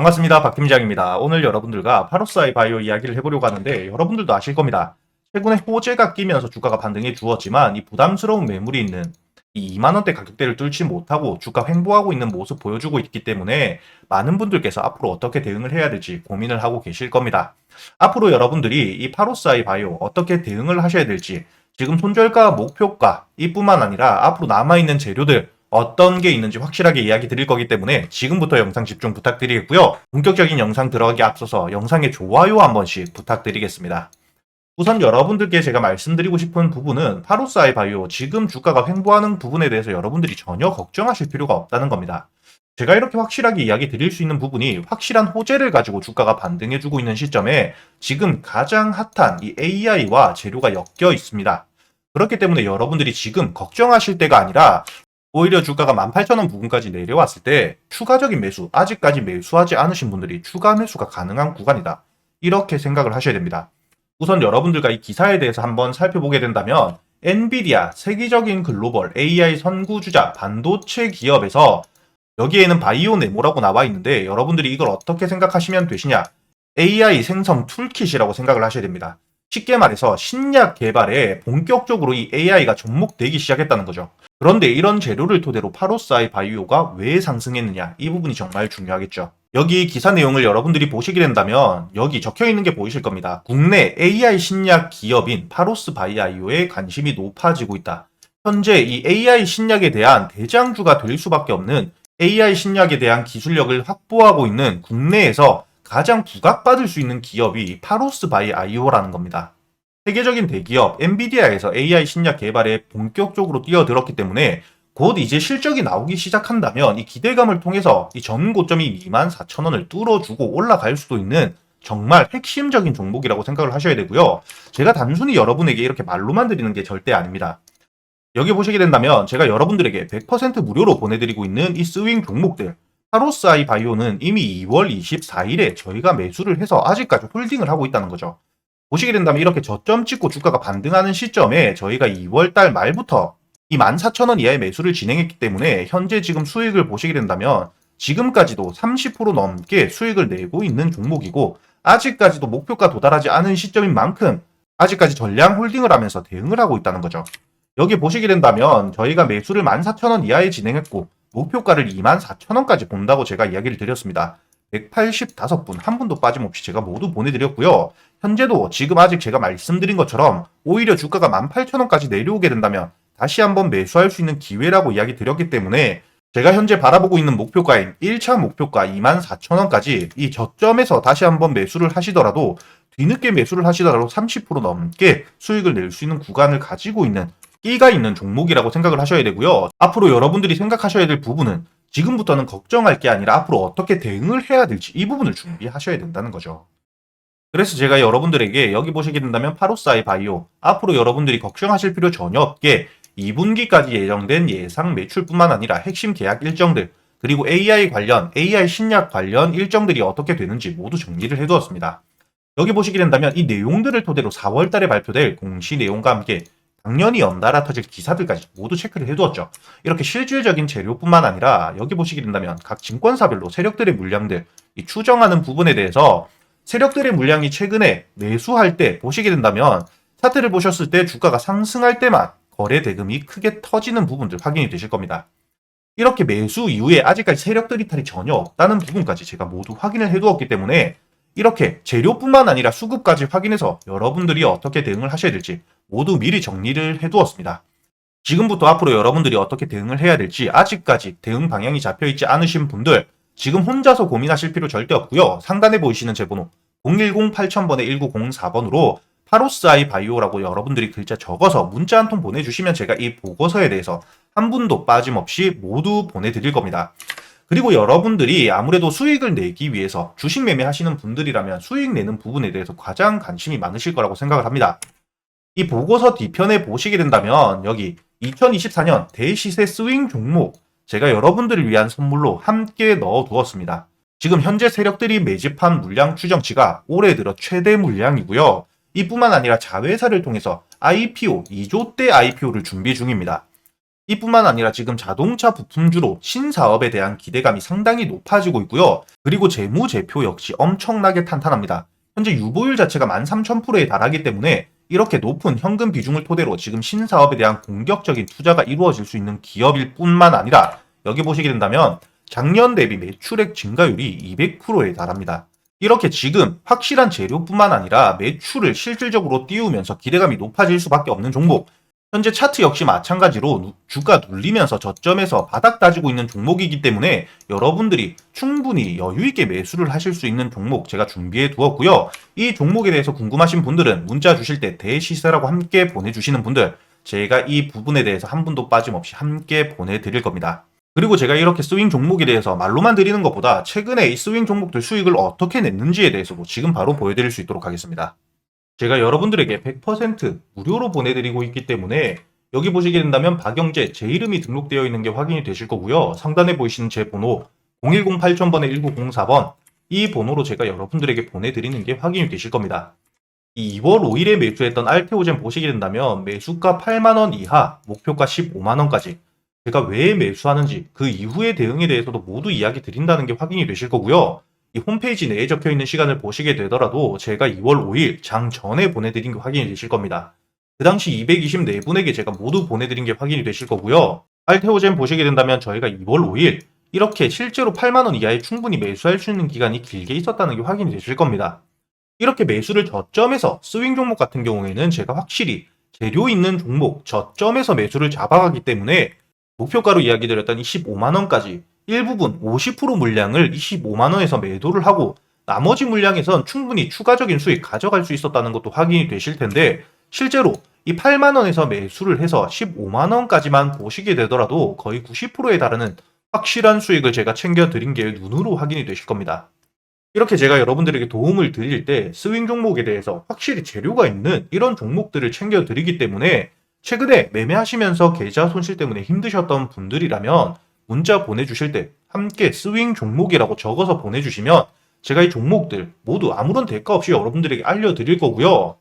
반갑습니다. 박 팀장입니다. 오늘 여러분들과 파로스아이 바이오 이야기를 해보려고 하는데 여러분들도 아실 겁니다. 최근에 호재가 끼면서 주가가 반등해 주었지만 이 부담스러운 매물이 있는 이 2만원대 가격대를 뚫지 못하고 주가 횡보하고 있는 모습 보여주고 있기 때문에 많은 분들께서 앞으로 어떻게 대응을 해야 될지 고민을 하고 계실 겁니다. 앞으로 여러분들이 이 파로스아이 바이오 어떻게 대응을 하셔야 될지 지금 손절가, 목표가 이뿐만 아니라 앞으로 남아있는 재료들 어떤 게 있는지 확실하게 이야기 드릴 거기 때문에 지금부터 영상 집중 부탁드리겠고요. 본격적인 영상 들어가기 앞서서 영상에 좋아요 한 번씩 부탁드리겠습니다. 우선 여러분들께 제가 말씀드리고 싶은 부분은 파로스아이 바이오 지금 주가가 횡보하는 부분에 대해서 여러분들이 전혀 걱정하실 필요가 없다는 겁니다. 제가 이렇게 확실하게 이야기 드릴 수 있는 부분이 확실한 호재를 가지고 주가가 반등해주고 있는 시점에 지금 가장 핫한 이 AI와 재료가 엮여 있습니다. 그렇기 때문에 여러분들이 지금 걱정하실 때가 아니라 오히려 주가가 18,000원 부근까지 내려왔을 때 추가적인 매수, 아직까지 매수하지 않으신 분들이 추가 매수가 가능한 구간이다. 이렇게 생각을 하셔야 됩니다. 우선 여러분들과 이 기사에 대해서 한번 살펴보게 된다면 엔비디아 세계적인 글로벌 AI 선구주자 반도체 기업에서 여기에는 바이오 네모라고 나와 있는데 여러분들이 이걸 어떻게 생각하시면 되시냐? AI 생성 툴킷이라고 생각을 하셔야 됩니다. 쉽게 말해서 신약 개발에 본격적으로 이 AI가 접목되기 시작했다는 거죠. 그런데 이런 재료를 토대로 파로스아이 바이오가 왜 상승했느냐 이 부분이 정말 중요하겠죠. 여기 기사 내용을 여러분들이 보시게 된다면 여기 적혀 있는 게 보이실 겁니다. 국내 AI 신약 기업인 파로스 바이오에 관심이 높아지고 있다. 현재 이 AI 신약에 대한 대장주가 될 수밖에 없는 AI 신약에 대한 기술력을 확보하고 있는 국내에서 가장 부각받을 수 있는 기업이 파로스 바이 아이오라는 겁니다. 세계적인 대기업 엔비디아에서 AI 신약 개발에 본격적으로 뛰어들었기 때문에 곧 이제 실적이 나오기 시작한다면 이 기대감을 통해서 이 전 고점이 24,000원을 뚫어주고 올라갈 수도 있는 정말 핵심적인 종목이라고 생각을 하셔야 되고요. 제가 단순히 여러분에게 이렇게 말로만 드리는 게 절대 아닙니다. 여기 보시게 된다면 제가 여러분들에게 100% 무료로 보내드리고 있는 이 스윙 종목들 파로스아이 바이오는 이미 2월 24일에 저희가 매수를 해서 아직까지 홀딩을 하고 있다는 거죠. 보시게 된다면 이렇게 저점 찍고 주가가 반등하는 시점에 저희가 2월 달 말부터 이 14,000원 이하의 매수를 진행했기 때문에 현재 지금 수익을 보시게 된다면 지금까지도 30% 넘게 수익을 내고 있는 종목이고 아직까지도 목표가 도달하지 않은 시점인 만큼 아직까지 전량 홀딩을 하면서 대응을 하고 있다는 거죠. 여기 보시게 된다면 저희가 매수를 14,000원 이하에 진행했고 목표가를 24,000원까지 본다고 제가 이야기를 드렸습니다. 185분, 한 분도 빠짐없이 제가 모두 보내드렸고요. 현재도 지금 아직 제가 말씀드린 것처럼 오히려 주가가 18,000원까지 내려오게 된다면 다시 한번 매수할 수 있는 기회라고 이야기 드렸기 때문에 제가 현재 바라보고 있는 목표가인 1차 목표가 24,000원까지 이 저점에서 다시 한번 매수를 하시더라도 뒤늦게 매수를 하시더라도 30% 넘게 수익을 낼 수 있는 구간을 가지고 있는 끼가 있는 종목이라고 생각을 하셔야 되고요. 앞으로 여러분들이 생각하셔야 될 부분은 지금부터는 걱정할 게 아니라 앞으로 어떻게 대응을 해야 될지 이 부분을 준비하셔야 된다는 거죠. 그래서 제가 여러분들에게 여기 보시게 된다면 파로사이 바이오 앞으로 여러분들이 걱정하실 필요 전혀 없게 2분기까지 예정된 예상 매출뿐만 아니라 핵심 계약 일정들 그리고 AI 관련 AI 신약 관련 일정들이 어떻게 되는지 모두 정리를 해두었습니다. 여기 보시게 된다면 이 내용들을 토대로 4월달에 발표될 공시 내용과 함께 당연히 연달아 터질 기사들까지 모두 체크를 해두었죠. 이렇게 실질적인 재료뿐만 아니라 여기 보시게 된다면 각 증권사별로 세력들의 물량들 이 추정하는 부분에 대해서 세력들의 물량이 최근에 매수할 때 보시게 된다면 차트를 보셨을 때 주가가 상승할 때만 거래 대금이 크게 터지는 부분들 확인이 되실 겁니다. 이렇게 매수 이후에 아직까지 세력들 이탈이 전혀 없다는 부분까지 제가 모두 확인을 해두었기 때문에 이렇게 재료뿐만 아니라 수급까지 확인해서 여러분들이 어떻게 대응을 하셔야 될지 모두 미리 정리를 해두었습니다. 지금부터 앞으로 여러분들이 어떻게 대응을 해야 될지 아직까지 대응 방향이 잡혀있지 않으신 분들 지금 혼자서 고민하실 필요 절대 없고요. 상단에 보이시는 제 번호 010-8000번에 1904번으로 파로스아이 바이오라고 여러분들이 글자 적어서 문자 한 통 보내주시면 제가 이 보고서에 대해서 한 분도 빠짐없이 모두 보내드릴 겁니다. 그리고 여러분들이 아무래도 수익을 내기 위해서 주식 매매 하시는 분들이라면 수익 내는 부분에 대해서 가장 관심이 많으실 거라고 생각을 합니다. 이 보고서 뒤편에 보시게 된다면 여기 2024년 대시세 스윙 종목 제가 여러분들을 위한 선물로 함께 넣어 두었습니다. 지금 현재 세력들이 매집한 물량 추정치가 올해 들어 최대 물량이고요. 이뿐만 아니라 자회사를 통해서 IPO, 2조대 IPO를 준비 중입니다. 이뿐만 아니라 지금 자동차 부품주로 신사업에 대한 기대감이 상당히 높아지고 있고요. 그리고 재무제표 역시 엄청나게 탄탄합니다. 현재 유보율 자체가 13,000%에 달하기 때문에 이렇게 높은 현금 비중을 토대로 지금 신사업에 대한 공격적인 투자가 이루어질 수 있는 기업일 뿐만 아니라 여기 보시게 된다면 작년 대비 매출액 증가율이 200%에 달합니다. 이렇게 지금 확실한 재료뿐만 아니라 매출을 실질적으로 띄우면서 기대감이 높아질 수밖에 없는 종목. 현재 차트 역시 마찬가지로 누- 주가 눌리면서 저점에서 바닥 다지고 있는 종목이기 때문에 여러분들이 충분히 여유 있게 매수를 하실 수 있는 종목 제가 준비해 두었고요. 이 종목에 대해서 궁금하신 분들은 문자 주실 때 대시세라고 함께 보내주시는 분들 제가 이 부분에 대해서 한 분도 빠짐없이 함께 보내드릴 겁니다. 그리고 제가 이렇게 스윙 종목에 대해서 말로만 드리는 것보다 최근에 이 스윙 종목들 수익을 어떻게 냈는지에 대해서도 지금 바로 보여드릴 수 있도록 하겠습니다. 제가 여러분들에게 100% 무료로 보내드리고 있기 때문에 여기 보시게 된다면 박영재 제 이름이 등록되어 있는 게 확인이 되실 거고요. 상단에 보이시는 제 번호 010-8000번에 1904번 이 번호로 제가 여러분들에게 보내드리는 게 확인이 되실 겁니다. 이 2월 5일에 매수했던 알테오젠 보시게 된다면 매수가 8만원 이하, 목표가 15만원까지 제가 왜 매수하는지 그 이후의 대응에 대해서도 모두 이야기 드린다는 게 확인이 되실 거고요. 이 홈페이지 내에 적혀 있는 시간을 보시게 되더라도 제가 2월 5일 장 전에 보내드린 게 확인이 되실 겁니다. 그 당시 224분에게 제가 모두 보내드린 게 확인이 되실 거고요. 알테오젠 보시게 된다면 저희가 2월 5일 이렇게 실제로 8만원 이하에 충분히 매수할 수 있는 기간이 길게 있었다는 게 확인이 되실 겁니다. 이렇게 매수를 저점에서 스윙 종목 같은 경우에는 제가 확실히 재료 있는 종목 저점에서 매수를 잡아가기 때문에 목표가로 이야기 드렸던 25만원까지 일부분 50% 물량을 25만원에서 매도를 하고 나머지 물량에선 충분히 추가적인 수익 가져갈 수 있었다는 것도 확인이 되실 텐데 실제로 이 8만원에서 매수를 해서 15만원까지만 보시게 되더라도 거의 90%에 달하는 확실한 수익을 제가 챙겨드린 게 눈으로 확인이 되실 겁니다. 이렇게 제가 여러분들에게 도움을 드릴 때 스윙 종목에 대해서 확실히 재료가 있는 이런 종목들을 챙겨드리기 때문에 최근에 매매하시면서 계좌 손실 때문에 힘드셨던 분들이라면 문자 보내주실 때 함께 스윙 종목이라고 적어서 보내주시면 제가 이 종목들 모두 아무런 대가 없이 여러분들에게 알려드릴 거고요.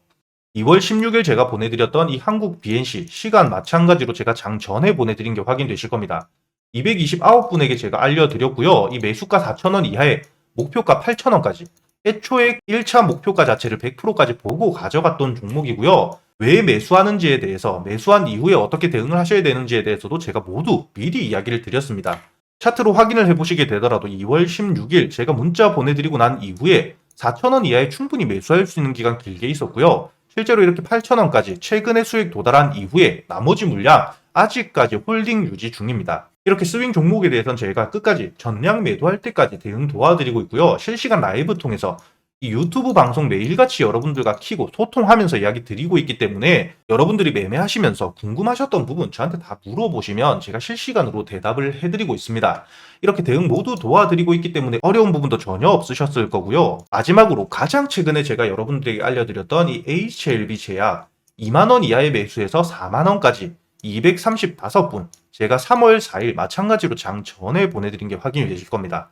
2월 16일 제가 보내드렸던 이 한국 BNC 시간 마찬가지로 제가 장 전에 보내드린 게 확인되실 겁니다. 229분에게 제가 알려드렸고요. 이 매수가 4,000원 이하에 목표가 8,000원까지 애초에 1차 목표가 자체를 100%까지 보고 가져갔던 종목이고요. 왜 매수하는지에 대해서 매수한 이후에 어떻게 대응을 하셔야 되는지에 대해서도 제가 모두 미리 이야기를 드렸습니다. 차트로 확인을 해보시게 되더라도 2월 16일 제가 문자 보내드리고 난 이후에 4,000원 이하에 충분히 매수할 수 있는 기간 길게 있었고요. 실제로 이렇게 8,000원까지 최근에 수익 도달한 이후에 나머지 물량 아직까지 홀딩 유지 중입니다. 이렇게 스윙 종목에 대해서는 제가 끝까지 전량 매도할 때까지 대응 도와드리고 있고요. 실시간 라이브 통해서 이 유튜브 방송 매일같이 여러분들과 키고 소통하면서 이야기 드리고 있기 때문에 여러분들이 매매하시면서 궁금하셨던 부분 저한테 다 물어보시면 제가 실시간으로 대답을 해드리고 있습니다. 이렇게 대응 모두 도와드리고 있기 때문에 어려운 부분도 전혀 없으셨을 거고요. 마지막으로 가장 최근에 제가 여러분들에게 알려드렸던 이 HLB 제약 2만원 이하의 매수에서 4만원까지 235분 제가 3월 4일 마찬가지로 장 전에 보내드린 게 확인이 되실 겁니다.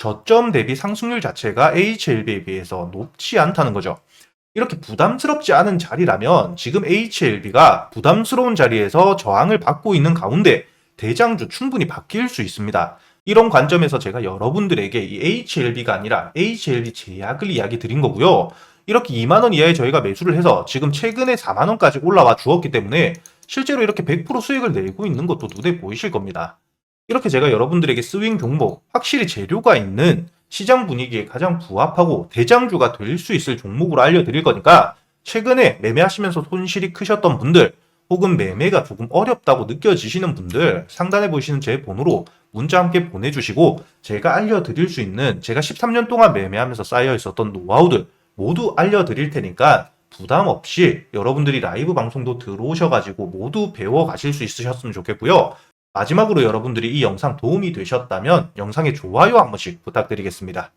저점 대비 상승률 자체가 HLB에 비해서 높지 않다는 거죠. 이렇게 부담스럽지 않은 자리라면 지금 HLB가 부담스러운 자리에서 저항을 받고 있는 가운데 대장주 충분히 바뀔 수 있습니다. 이런 관점에서 제가 여러분들에게 이 HLB가 아니라 HLB 제약을 이야기 드린 거고요. 이렇게 2만원 이하에 저희가 매수를 해서 지금 최근에 4만원까지 올라와 주었기 때문에 실제로 이렇게 100% 수익을 내고 있는 것도 눈에 보이실 겁니다. 이렇게 제가 여러분들에게 스윙 종목, 확실히 재료가 있는 시장 분위기에 가장 부합하고 대장주가 될 수 있을 종목으로 알려드릴 거니까 최근에 매매하시면서 손실이 크셨던 분들 혹은 매매가 조금 어렵다고 느껴지시는 분들 상단에 보이시는 제 번호로 문자 함께 보내주시고 제가 알려드릴 수 있는 제가 13년 동안 매매하면서 쌓여 있었던 노하우들 모두 알려드릴 테니까 부담 없이 여러분들이 라이브 방송도 들어오셔가지고 모두 배워 가실 수 있으셨으면 좋겠고요. 마지막으로 여러분들이 이 영상 도움이 되셨다면 영상에 좋아요 한 번씩 부탁드리겠습니다.